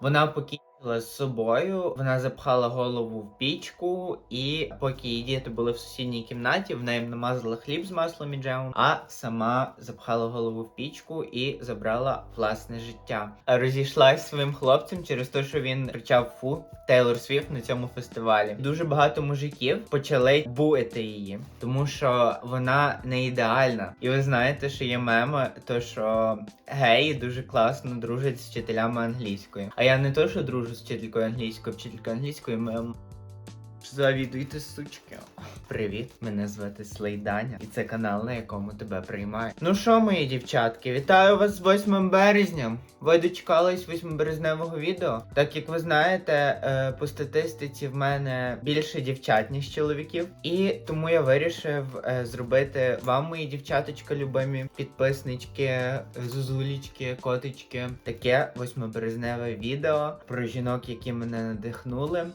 Вона покінчила з собою, вона запхала голову в пічку, і поки її діти були в сусідній кімнаті, в неї намазала хліб з маслом і джемом, а сама запхала голову в пічку і забрала власне життя. Розійшлась своїм хлопцем через те, що він кричав фу Тейлор Свіфт на цьому фестивалі. Дуже багато мужиків почали буити її, тому що вона не ідеальна. І ви знаєте, що є меми, то що геї дуже класно дружать з вчителями англійської. А я не то, що дружу з вчителькою англійської, вчителька англійської мем. Завідуйте, сучки. Привіт, мене звати Слейданя, і це канал, на якому тебе приймають. Ну що, мої дівчатки, вітаю вас з 8 березня. Ви дочекались 8 березневого відео. Так як ви знаєте, е, по статистиці в мене більше дівчат, ніж чоловіків. І тому я вирішив е, зробити вам, мої дівчаточка, любимі підписнички, зузулічки, котички. Таке 8 березневе відео про жінок, які мене надихнули.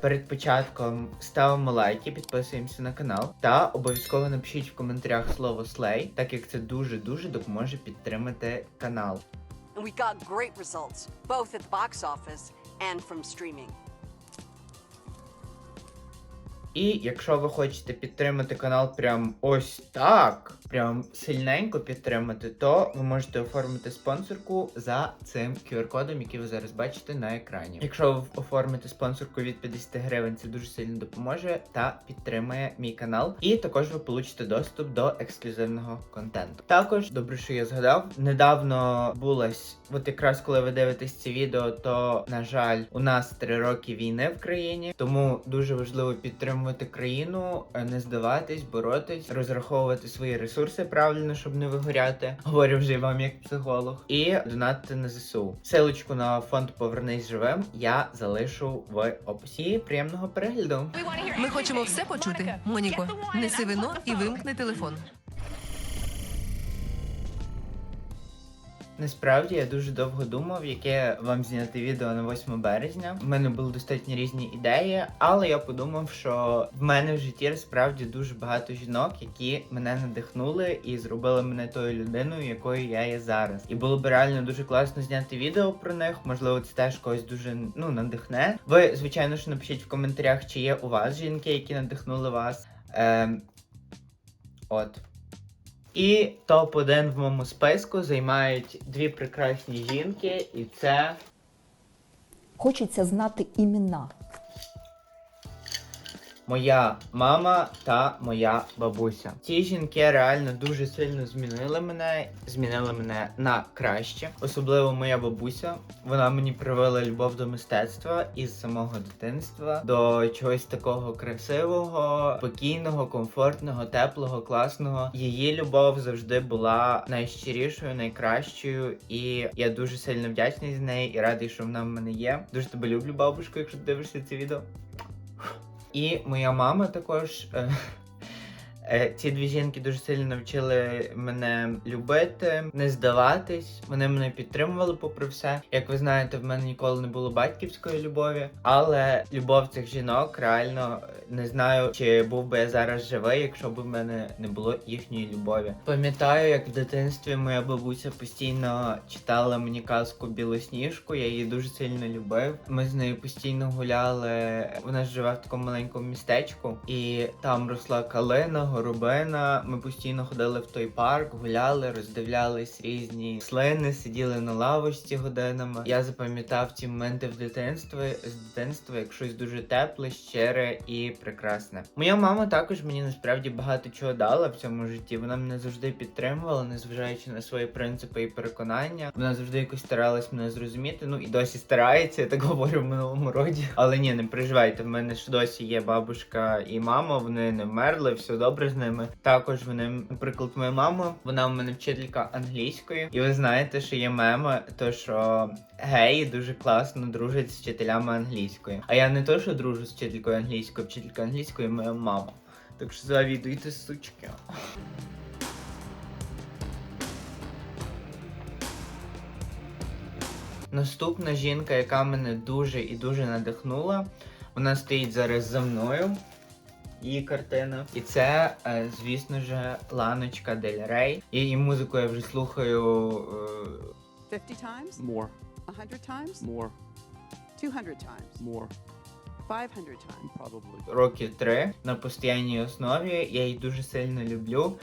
Перед початком ставимо лайки, підписуємося на канал та обов'язково напишіть в коментарях слово слей, так як це дуже дуже допоможе підтримати канал. And we got great results, both at the box office and from streaming. І якщо ви хочете підтримати канал прям ось так, прям сильненько підтримати, то ви можете оформити спонсорку за цим QR-кодом, який ви зараз бачите на екрані. Якщо ви оформите спонсорку від 50 гривень, це дуже сильно допоможе та підтримує мій канал. І також ви получите доступ до ексклюзивного контенту. Також добре, що я згадав, недавно булась, от якраз коли ви дивитесь це відео, то на жаль, у нас три роки війни в країні, тому дуже важливо підтримувати країну, не здаватись, боротись, розраховувати свої ресурси правильно, щоб не вигоряти. Говорю вже вам як психолог, і донатити на ЗСУ. Силочку на фонд Повернись живим я залишу в описі. Приємного перегляду. Ми хочемо все почути. Моніко, неси вино і вимкни телефон. Насправді я дуже довго думав, яке вам зняти відео на 8 березня. У мене були достатньо різні ідеї, але я подумав, що в мене в житті справді дуже багато жінок, які мене надихнули і зробили мене тою людиною, якою я є зараз. І було б реально дуже класно зняти відео про них. Можливо, це теж когось дуже ну надихне. Ви, звичайно ж, напишіть в коментарях, чи є у вас жінки, які надихнули вас. Ем, от. І топ-1 в моєму списку займають дві прекрасні жінки, і це Хочеться знати імена. Моя мама та моя бабуся. Ці жінки реально дуже сильно змінили мене, змінили мене на краще. Особливо моя бабуся. Вона мені привела любов до мистецтва із самого дитинства до чогось такого красивого, спокійного, комфортного, теплого, класного. Її любов завжди була найщирішою, найкращою, і я дуже сильно вдячний за неї і радий, що вона в мене є. Дуже тебе люблю, бабушко, якщо ти дивишся це відео. І моя мама також. е, Ці дві жінки дуже сильно навчили мене любити, не здаватись. Вони мене підтримували попри все. Як ви знаєте, в мене ніколи не було батьківської любові, але любов цих жінок реально е, не знаю, чи був би я зараз живий, якщо б в мене не було їхньої любові. Пам'ятаю, як в дитинстві моя бабуся постійно читала мені казку Білосніжку. Я її дуже сильно любив. Ми з нею постійно гуляли. Вона живе в такому маленькому містечку, і там росла калина, горобина. Ми постійно ходили в той парк, гуляли, роздивлялись різні слини, сиділи на лавочці годинами. Я запам'ятав ці моменти в дитинстві з дитинства як щось дуже тепле, щире і прекрасне. Моя мама також мені насправді багато чого дала в цьому житті. Вона мене завжди підтримувала, незважаючи на свої принципи і переконання. Вона завжди якось старалась мене зрозуміти. Ну і досі старається, я так говорю в минулому роді. Але ні, не переживайте. В мене ж досі є бабушка і мама. Вони не вмерли, все добре з ними. Також вони, наприклад, моя мама, вона в мене вчителька англійської, і ви знаєте, що є меми, то що геї дуже класно дружать з вчителями англійської. А я не то, що дружу з вчителькою англійської, вчителька англійської моя мама. Так що завідуйте, сучки. Наступна жінка, яка мене дуже і дуже надихнула, вона стоїть зараз за мною. Її картина. І це, е, звісно ж, Ланочка Дель Рей. Її музику я вже слухаю. е, 50 times? More, 100 times? more, 200 times? more, 500 times? probably. Років три на постійній основі. Я її дуже сильно люблю.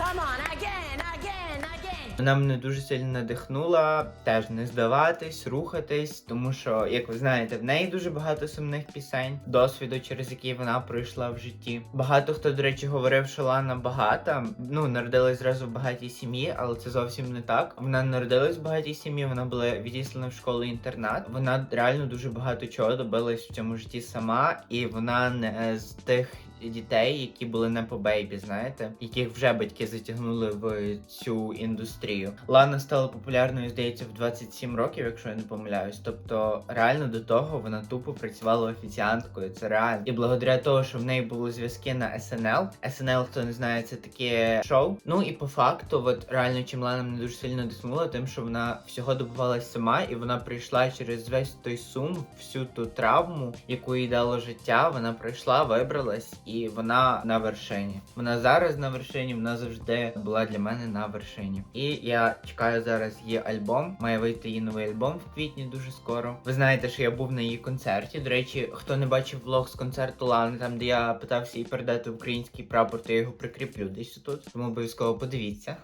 Вона мене дуже сильно надихнула теж не здаватись, рухатись, тому що, як ви знаєте, в неї дуже багато сумних пісень, досвіду, через який вона пройшла в житті. Багато хто, до речі, говорив, що Лана багата. Ну, народилась зразу в багатій сім'ї, але це зовсім не так. Вона народилась в багатій сім'ї, вона була відіслана в школу інтернат. Вона реально дуже багато чого добилась в цьому житті сама, і вона не з тих дітей, які були не по бейбі, знаєте, яких вже батьки затягнули в цю індустрію. Лана стала популярною, здається, в 27 років, якщо я не помиляюсь. Тобто, реально до того вона тупо працювала офіціанткою. Це реально. І благодаря того, що в неї були зв'язки на SNL. SNL, хто не знає, це таке шоу. Ну і по факту, от реально, чим Лана мене дуже сильно диснула, тим, що вона всього добувалась сама, і вона прийшла через весь той сум, всю ту травму, яку їй дало життя. Вона пройшла, вибралась, і вона на вершині. Вона зараз на вершині, вона завжди була для мене на вершині. І я чекаю зараз її альбом. Має вийти її новий альбом в квітні дуже скоро. Ви знаєте, що я був на її концерті. До речі, хто не бачив влог з концерту Лани, там де я питався їй передати український прапор, то я його прикріплю десь тут. Тому обов'язково подивіться.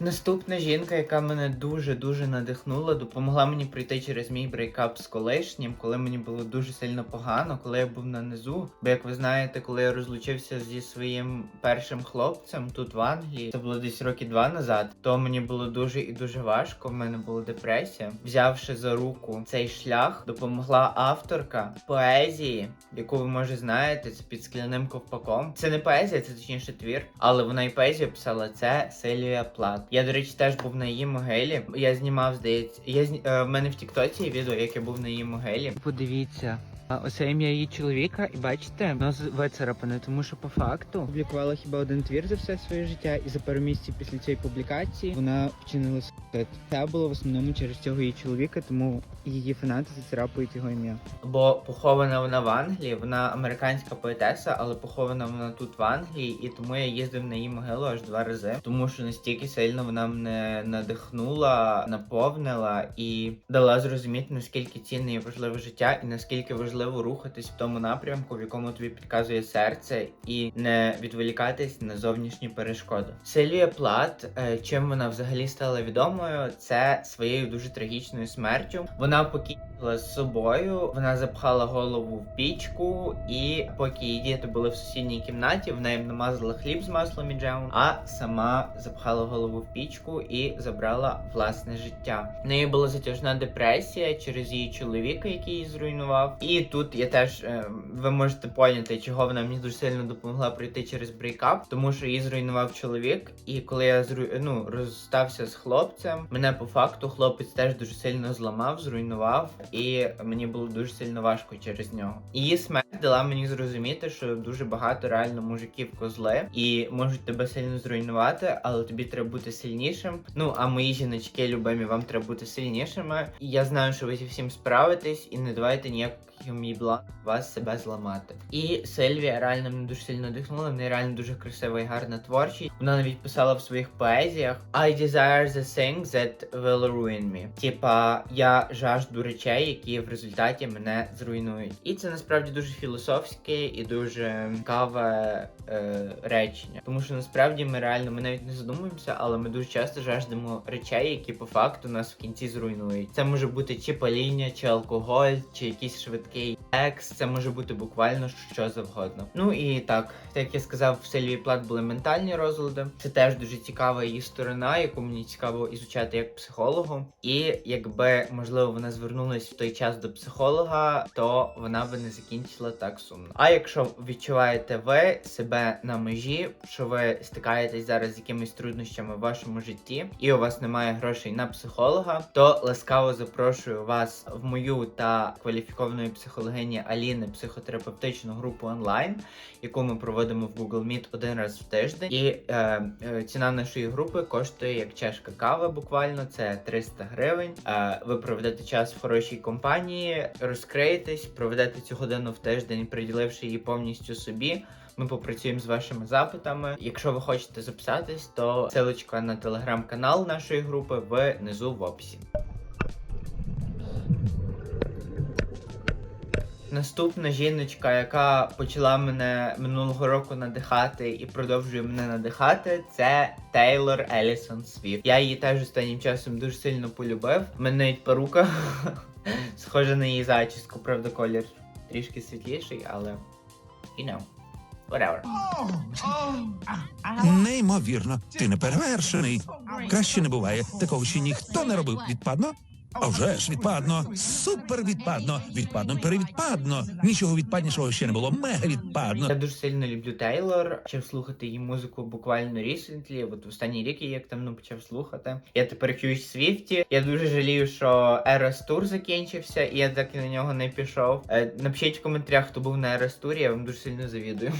Наступна жінка, яка мене дуже дуже надихнула, допомогла мені пройти через мій брейкап з колишнім, коли мені було дуже сильно погано, коли я був на низу. Бо як ви знаєте, коли я розлучився зі своїм першим хлопцем тут в Англії, це було десь роки два назад, то мені було дуже і дуже важко. В мене була депресія. Взявши за руку цей шлях, допомогла авторка поезії, яку ви може знаєте, це під скляним ковпаком. Це не поезія, це точніше твір, але вона і поезію писала. Це Сильвія Плат. Я, до речі, теж був на її могилі. Я знімав, здається, я зні... е, в мене в Тіктоці є відео, як я був на її могилі. Подивіться. А оце ім'я її чоловіка, і бачите, воно вицарапане, тому що по факту публікувала хіба один твір за все своє життя, і за пару місяців після цієї публікації вона вчинила. Це було в основному через цього її чоловіка, тому її фанати зацарапують його ім'я. Бо похована вона в Англії, вона американська поетеса, але похована вона тут в Англії, і тому я їздив на її могилу аж два рази, тому що настільки сильно вона мене надихнула, наповнила і дала зрозуміти, наскільки цінне і важливе життя, і наскільки важливо рухатись в тому напрямку, в якому тобі підказує серце, і не відволікатись на зовнішні перешкоди. Сильвія Плат, е, чим вона взагалі стала відомою, це своєю дуже трагічною смертю. Вона покінчила з собою, вона запхала голову в пічку, і поки її діти були в сусідній кімнаті, вона їм намазала хліб з маслом і джемом, а сама запхала голову в пічку і забрала власне життя. В неї була затяжна депресія через її чоловіка, який її зруйнував. І тут я теж е, ви можете поняти, чого вона мені дуже сильно допомогла пройти через брейкап, тому що її зруйнував чоловік. І коли я ну, розстався з хлопцем, мене по факту хлопець теж дуже сильно зламав, зруйнував, і мені було дуже сильно важко через нього. Її смерть дала мені зрозуміти, що дуже багато реально мужиків козли і можуть тебе сильно зруйнувати, але тобі треба бути сильнішим. Ну а мої жіночки любимі, вам треба бути сильнішими. Я знаю, що ви зі всім справитесь, і не давайте ніяким їй благ вас себе зламати. І Сильвія реально мене дуже сильно дихнула. В неї реально дуже красива і гарна творчість. Вона навіть писала в своїх поезіях I desire the things that will ruin me. Типа, я жажду речей, які в результаті мене зруйнують. І це насправді дуже філософське і дуже цікаве е, речення. Тому що насправді ми реально ми навіть не задумуємося, але ми дуже часто жаждемо речей, які по факту нас в кінці зруйнують. Це може бути чи паління, чи алкоголь, чи якийсь швидкий екс. Це може бути буквально що завгодно. Ну і так, як я сказав, в Сильвії Плат були ментальні розлади. Це теж дуже цікава її сторона, яку мені цікаво ізучати як психологу. І якби можливо вона звернулась в той час до психолога, то вона би не закінчила так сумно. А якщо відчуваєте ви себе на межі, що ви стикаєтесь зараз з якимись труднощами в вашому житті, і у вас немає грошей на психолога, то ласкаво запрошую вас в мою та кваліфікованої психологині дружині Аліни психотерапевтичну групу онлайн, яку ми проводимо в Google Meet один раз в тиждень. І е, е, ціна нашої групи коштує як чашка кави, буквально це 300 гривень. Е, ви проведете час в хорошій компанії, розкриєтесь, проведете цю годину в тиждень, приділивши її повністю собі. Ми попрацюємо з вашими запитами. Якщо ви хочете записатись, то ссылочка на телеграм-канал нашої групи внизу в описі. Наступна жіночка, яка почала мене минулого року надихати і продовжує мене надихати, це Тейлор Елісон Свіфт. Я її теж останнім часом дуже сильно полюбив. Мене навіть перука схожа на її зачіску, правда, колір трішки світліший, але you know, whatever. Неймовірно, ти не перевершений. Краще не буває. Такого ще ніхто не робив. Відпадно? А вже ж відпадно. Супер відпадно. Відпадно перевідпадно. Нічого відпаднішого ще не було. Мега відпадно. Я дуже сильно люблю Тейлор. Почав слухати її музику буквально recently. От в останній рік я її активно почав слухати. Я тепер в Свіфті. Я дуже жалію, що Eras Tour закінчився, і я так і на нього не пішов. Е, Напишіть в коментарях, хто був на Eras Tour, я вам дуже сильно завідую.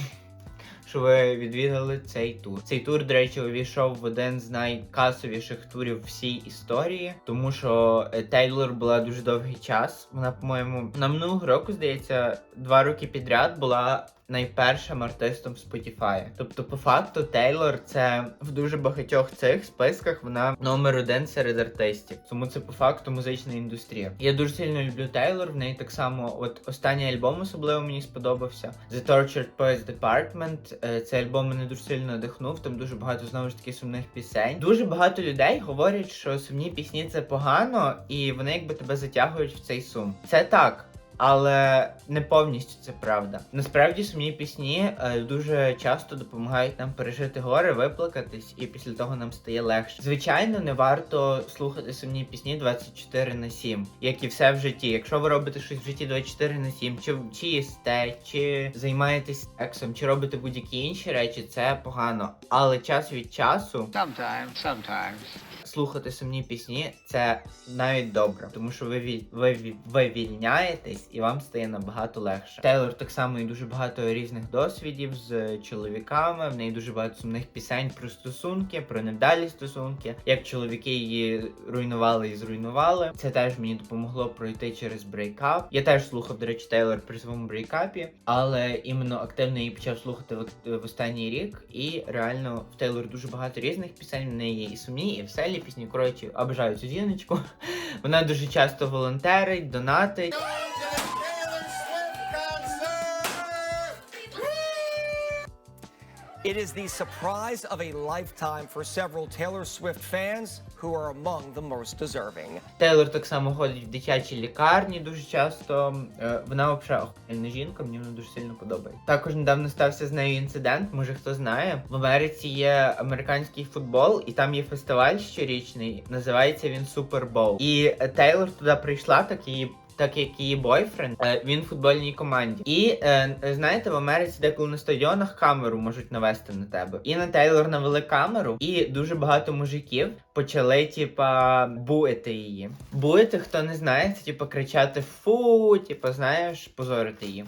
Що ви відвідали цей тур? Цей тур, до речі, увійшов в один з найкасовіших турів всій історії, тому що е, Тейлор була дуже довгий час. Вона, по-моєму, на минулого року, здається, два роки підряд була найпершим артистом Spotify. Тобто, по факту, Тейлор це в дуже багатьох цих списках вона номер один серед артистів. Тому це по факту музична індустрія. Я дуже сильно люблю Тейлор. В неї так само, от останній альбом особливо мені сподобався. The Tortured Poets Department. Е, Цей альбом мене дуже сильно надихнув. Там дуже багато знову ж таки сумних пісень. Дуже багато людей говорять, що сумні пісні це погано, і вони якби тебе затягують в цей сум. Це так. Але не повністю це правда. Насправді сумні пісні е, дуже часто допомагають нам пережити горе, виплакатись, і після того нам стає легше. Звичайно, не варто слухати сумні пісні 24 на 7, як і все в житті. Якщо ви робите щось в житті 24 на 7, чи, чи їсте, чи займаєтесь сексом, чи робите будь-які інші речі, це погано. Але час від часу Sometimes, sometimes. Слухати сумні пісні це навіть добре, тому що ви ви, ві- ви вільняєтесь і вам стає набагато легше. Тейлор так само і дуже багато різних досвідів з чоловіками. В неї дуже багато сумних пісень про стосунки, про невдалі стосунки, як чоловіки її руйнували і зруйнували. Це теж мені допомогло пройти через брейкап. Я теж слухав, до речі, Тейлор при своєму брейкапі, але іменно активно її почав слухати в, останній рік. І реально в Тейлор дуже багато різних пісень. В неї і сумні, і веселі пісні. Коротше, обожаю цю жіночку. Вона дуже часто волонтерить, донатить. It is the surprise of a lifetime for several Taylor Swift fans who are among the most deserving. Тейлор так само ходить в дитячі лікарні дуже часто. Е, Вона взагалі жінка, мені вона дуже сильно подобається. Також недавно стався з нею інцидент. Може хто знає. В Америці є американський футбол, і там є фестиваль щорічний. Називається він Супербол. І Тейлор туди прийшла, так її. Так як її бойфренд, е, він в футбольній команді. І е, знаєте, в Америці деколи на стадіонах камеру можуть навести на тебе. І на Тейлор навели камеру, і дуже багато мужиків почали, типа, буити її. Буити, хто не знає, це типа кричати фу, типа, знаєш, позорити її.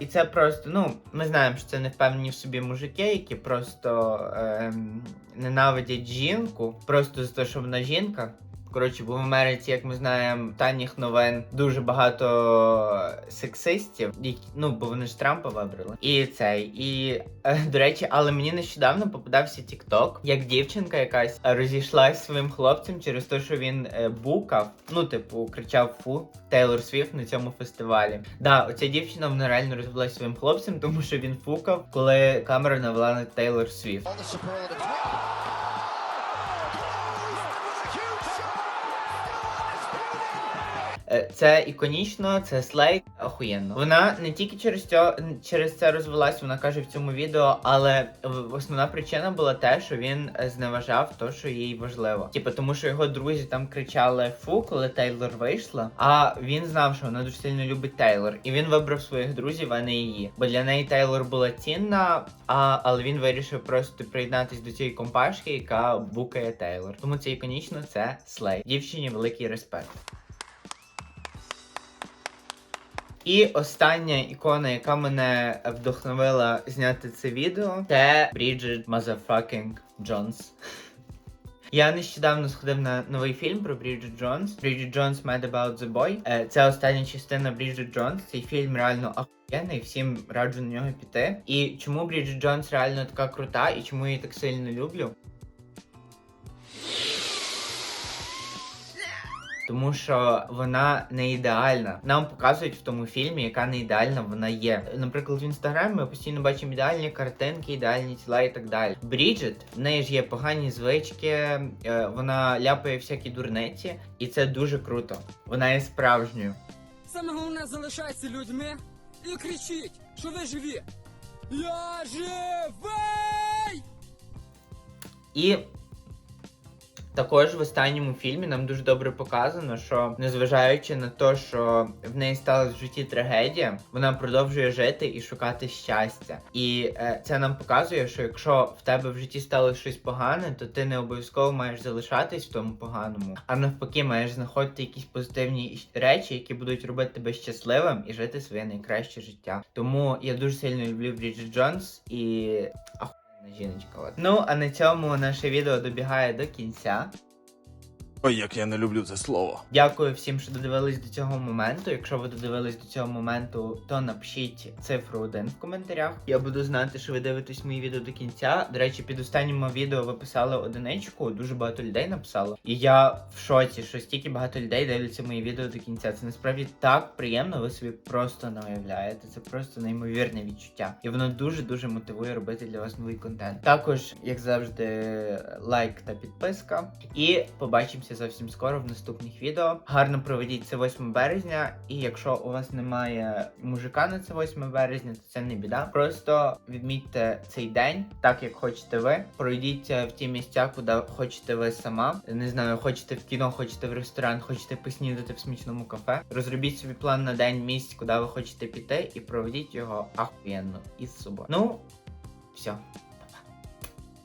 І це просто, ну, ми знаємо, що це не впевнені в собі мужики, які просто ем, ненавидять жінку, просто за те, що вона жінка. Коротше, бо в Америці, як ми знаємо, останніх новин дуже багато сексистів, які, ну бо вони ж Трампа вибрали. І цей, і е, до речі, але мені нещодавно попадався TikTok, як дівчинка якась розійшлась своїм хлопцем через те, що він е, букав, ну, типу, кричав фу Тейлор Свіфт на цьому фестивалі. Да, оця дівчина вона реально розвелась своїм хлопцем, тому що він фукав, коли камера навела на Тейлор Свіфт. Це іконічно, це слей, охуєнно. Вона не тільки через цьо, через це розвелась, вона каже в цьому відео, але основна причина була те, що він е, зневажав то, що їй важливо. Типу, тому що його друзі там кричали фу, коли Тейлор вийшла. А він знав, що вона дуже сильно любить Тейлор, і він вибрав своїх друзів, а не її. Бо для неї Тейлор була цінна, а але він вирішив просто приєднатись до цієї компашки, яка букає Тейлор. Тому це іконічно, це слей. Дівчині великий респект. І остання ікона, яка мене вдохновила зняти це відео, це Bridget Motherfucking Jones. Я нещодавно сходив на новий фільм про Бріджит Джонс. Бріджит Джонс Mad About the Boy. Е, Це остання частина Бріджит Джонс. Цей фільм реально охуєнний, всім раджу на нього піти. І чому Бріджит Джонс реально така крута, і чому я її так сильно люблю? Тому що вона не ідеальна. Нам показують в тому фільмі, яка не ідеальна вона є. Наприклад, в інстаграмі ми постійно бачимо ідеальні картинки, ідеальні тіла і так далі. Бріджит, в неї ж є погані звички, е, вона ляпає всякі дурниці, і це дуже круто. Вона є справжньою. Саме головне залишайтеся людьми і кричіть, що ви живі. Я живий! І також в останньому фільмі нам дуже добре показано, що незважаючи на те, що в неї сталася в житті трагедія, вона продовжує жити і шукати щастя. І е, це нам показує, що якщо в тебе в житті сталося щось погане, то ти не обов'язково маєш залишатись в тому поганому, а навпаки, маєш знаходити якісь позитивні речі, які будуть робити тебе щасливим і жити своє найкраще життя. Тому я дуже сильно люблю Бріджит Джонс і жіночка. От. Ну а на цьому наше відео добігає до кінця. Ой, як я не люблю це слово. Дякую всім, що додивились до цього моменту. Якщо ви додивились до цього моменту, то напишіть цифру 1 в коментарях. Я буду знати, що ви дивитесь мої відео до кінця. До речі, під останнім відео ви писали одиничку, дуже багато людей написало. І я в шоці, що стільки багато людей дивляться мої відео до кінця. Це насправді так приємно, ви собі просто не уявляєте. Це просто неймовірне відчуття. І воно дуже дуже мотивує робити для вас новий контент. Також, як завжди, лайк та підписка. І побачимося зовсім скоро в наступних відео. Гарно проведіть це 8 березня. І якщо у вас немає мужика на це 8 березня, то це не біда. Просто відмітьте цей день так, як хочете ви. Пройдіться в ті місця, куди хочете ви сама. Не знаю, хочете в кіно, хочете в ресторан, хочете поснідати в смачному кафе. Розробіть собі план на день місць, куди ви хочете піти, і проведіть його ахуєнно із собою. Ну, все.